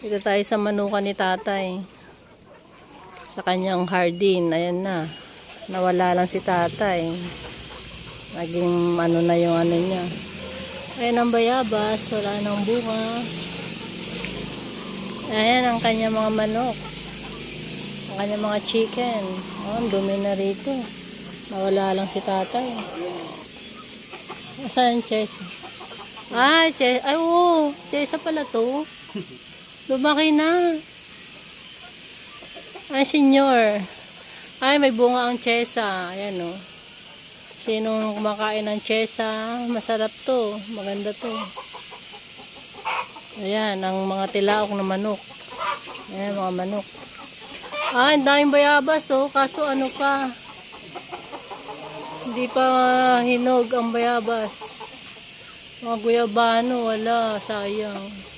Dito tayo sa manukan ni tatay. Sa kanyang hardin. Ayan na. Nawala lang si tatay. Naging ano na yung ano niya. Ayan ang bayabas. Wala nang bunga. Ayan ang kanyang mga manok. Ang kanyang mga chicken. Oh, dumi na rito. Nawala lang si tatay. Asan Chesa? Ah, Chesa. Ay, oo. Chesa pala to. Lumaki na. Ay, senyor. Ay, may bunga ang Chesa. Ayan, oh. Sinong kumakain ng Chesa? Masarap to. Maganda to. Ayan, ang mga tilaok na manok. Ayan, mga manok. Ah, ang daming bayabas, oh. Kaso ano pa? Hindi pa hinog ang bayabas. Mga guyabano, wala. Sayang.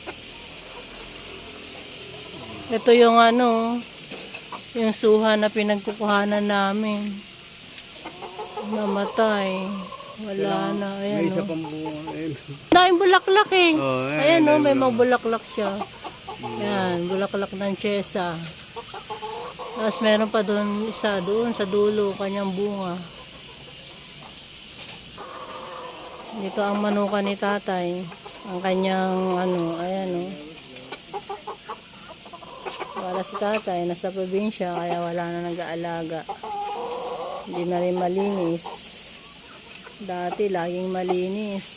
Ito yung ano, yung suha na pinagkukuhanan namin. Namatay. Wala na. Ayan, May isa oh. pang. Ayun. Daming bulaklak eh. Oh, ayan, Ayan oh, ayan, may ayan. mga bulaklak siya. Ayan, bulaklak ng chesa. Tapos meron pa doon isa doon sa dulo, kanyang bunga. Dito ang manuka ni tatay. Ang kanyang ano, ayan oh. Wala si tatay, nasa probinsya, kaya wala na nag-aalaga. Hindi na rin malinis. Dati, laging malinis.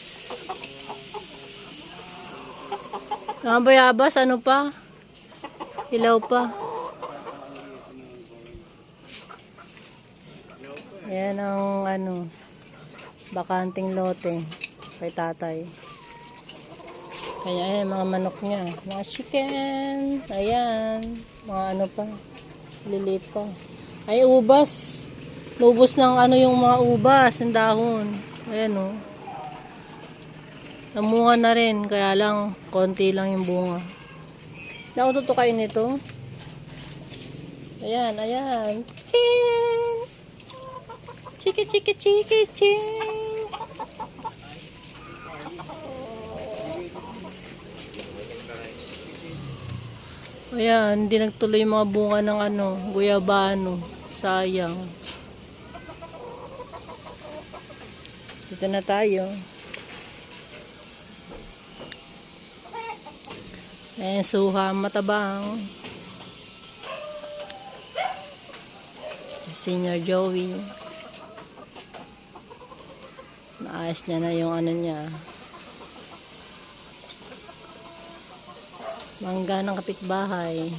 Mga bayabas, ano pa? Hilaw pa. Ayan ang ano, bakanting lote kay tatay. Kaya ayan, mga manok niya. Mga chicken. Ayan. Mga ano pa. Liliit pa. Ay, ubas. Lubos ng ano yung mga ubas, ng dahon. Ayan. Oh. Namunga na rin, kaya lang konti lang yung bunga. Naututukain nito. Ayan, ayan. Chin! Chiki, chiki, chiki, chin! Ayan, hindi nagtuloy yung mga bunga ng ano, guyabano. Sayang. Dito na tayo. Ayan, suha, matabang. Senior Joey. Naayos niya na yung ano niya. Mangga ng kapitbahay.